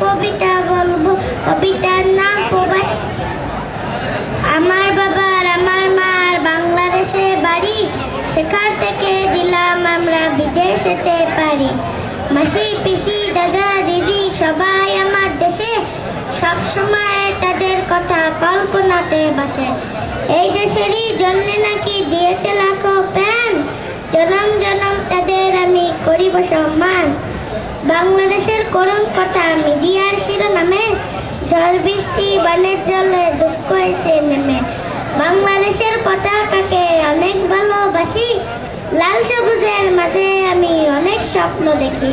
কবিতা বলব। কবিতার নাম প্রবাস। আমার বাবার আমার মার বাংলাদেশে বাড়ি। সেখান থেকে দিলাম আমরা বিদেশেতে পারি। মাসি, পিসি, দাদা, দিদি সবাই আমার দেশে। সব সময় তাদের কথা কল্পনাতে বাসে। এই দেশেরই জন্য নাকি দিয়েছে লাখো প্যান। জনম জনম তাদের আমি করিব সম্মান। বাংলাদেশের করুণ কথা মিডিয়ার শিরোনামে ঝড় বৃষ্টি, বানের জলে দুঃখ এসে নেমে। বাংলাদেশের পতাকাকে অনেক ভালোবাসি, লাল সবুজের মাঝে আমি অনেক স্বপ্ন দেখি।